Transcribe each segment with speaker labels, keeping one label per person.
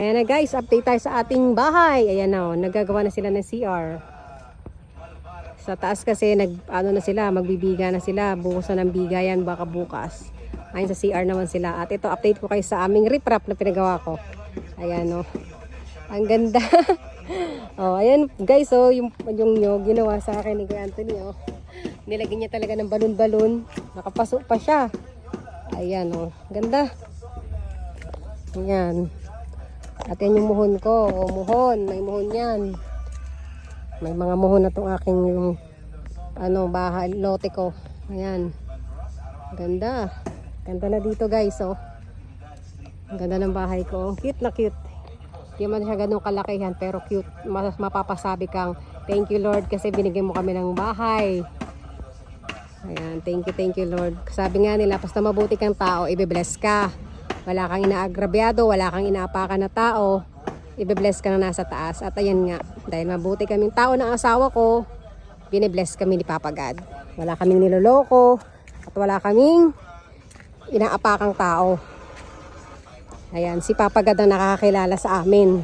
Speaker 1: Ayan na guys, update tayo sa ating bahay. Ayan na, oh, nagagawa na sila ng CR. Sa taas kasi, nag, ano na sila, magbibiga na sila. Bukas na ng bigayan, baka bukas. Ayun sa CR naman sila. At ito, update ko kayo sa aming riprap na pinagawa ko. Ayan o. Ang ganda. oh, ayan guys, oh, yung, yung nyo, ginawa sa akin ni Kuya Anthony. Oh. Nilagyan niya talaga ng balon-balon. Nakapasok pa siya. Ayan oh, ganda. Ayan. At yan yung muhon ko. O, muhon. May muhon yan. May mga muhon na itong aking yung, ano, bahay, lote ko. Ayan. Ganda. Ganda na dito guys, oh. Ang ganda ng bahay ko. Cute na cute. Hindi man siya ganun kalakihan, pero cute. Mas mapapasabi kang, thank you Lord kasi binigyan mo kami ng bahay. Ayan, thank you, thank you Lord. Sabi nga nila, basta mabuti kang tao, ibe-bless ka. Wala kang inaagrabyado, wala kang inaapakan na tao, ibe-bless ka na nasa taas. At ayan nga, dahil mabuti kaming tao ng asawa ko, binibless kami ni Papa God. Wala kaming niloloko, at wala kaming inaapakang tao. Ayan, si Papa God ang nakakakilala sa amin.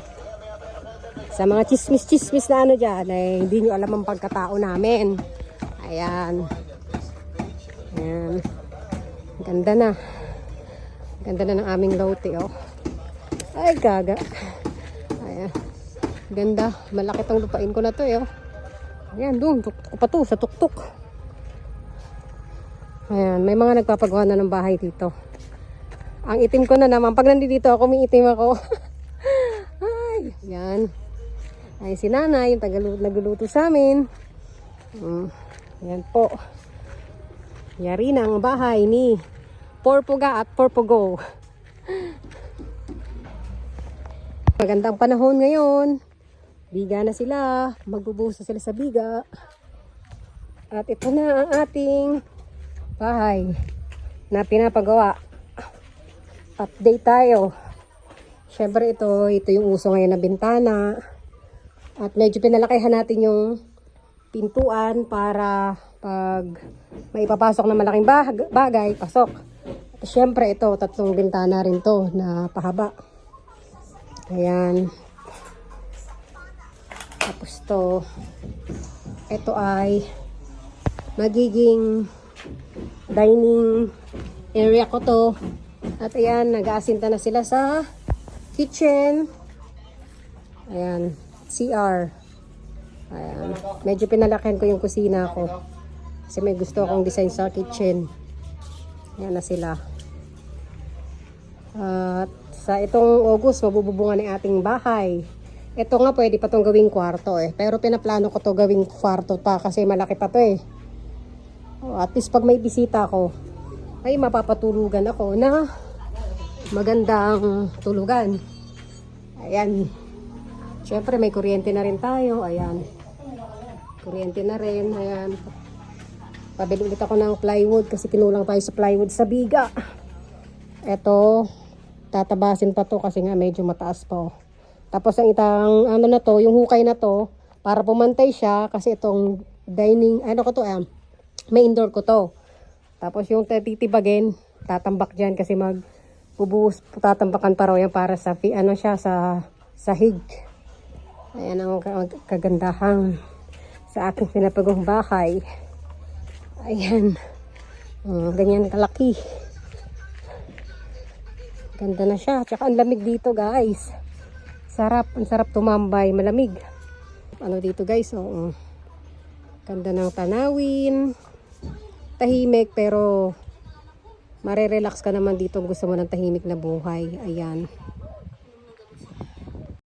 Speaker 1: Sa mga chismis-chismis na ano dyan, eh, hindi nyo alam ang pagkatao namin. Ayan. Ayan. Ganda na. Ganda na ng aming lote, oh. Ay, gaga. Ayan. Ganda. Malaki tong lupain ko na to, eh, oh. Ayan, doon. Tuktok pa to, sa tuktok. Ayan, may mga nagpapagawa na ng bahay dito. Ang itim ko na naman. Pag nandito ako, may itim ako. Ay, yan. Ay, si nanay, yung tagalu- nagluluto sa amin. Mm, yan po. Yari na ang bahay ni Porpuga at Porpugo. Magandang panahon ngayon. Biga na sila. Magbubuhos na sila sa biga. At ito na ang ating bahay na pinapagawa. Update tayo. Siyempre ito, ito yung uso ngayon na bintana. At medyo pinalakihan natin yung pintuan para pag may ipapasok na malaking bag- bagay, pasok. At syempre ito, tatlong bintana rin to na pahaba. Ayan. Tapos to, ito ay magiging dining area ko to. At ayan, nag-aasinta na sila sa kitchen. Ayan, CR. Ayan. Medyo pinalakihan ko yung kusina ko. Kasi may gusto akong design sa kitchen. Ayan na sila. At sa itong August, mabububungan ng ating bahay. Ito nga pwede pa tong gawing kwarto eh. Pero pinaplano ko to gawing kwarto pa kasi malaki pa to eh. At least pag may bisita ko, ay mapapatulugan ako na magandang tulugan. Ayan. Siyempre may kuryente na rin tayo. Ayan. Kuryente na rin. Ayan. Pabili ulit ako ng plywood kasi kinulang tayo sa plywood sa biga. Ito, tatabasin pa to kasi nga medyo mataas pa. oh. Tapos ang itang ano na to, yung hukay na to, para pumantay siya kasi itong dining, ano ko to, um, may indoor ko to. Tapos yung titibagin, tatambak dyan kasi mag bubuhos, tatambakan pa raw yan para sa, ano siya, sa sahig. Ayan ang ka- kagandahan sa aking pinapagong bahay. Ayan. Mm, ganyan kalaki. Ganda na siya. Tsaka ang lamig dito guys. Sarap. Ang sarap tumambay. Malamig. Ano dito guys. Oh, mm. Ganda ng tanawin. Tahimik pero marerelax ka naman dito gusto mo ng tahimik na buhay. Ayan.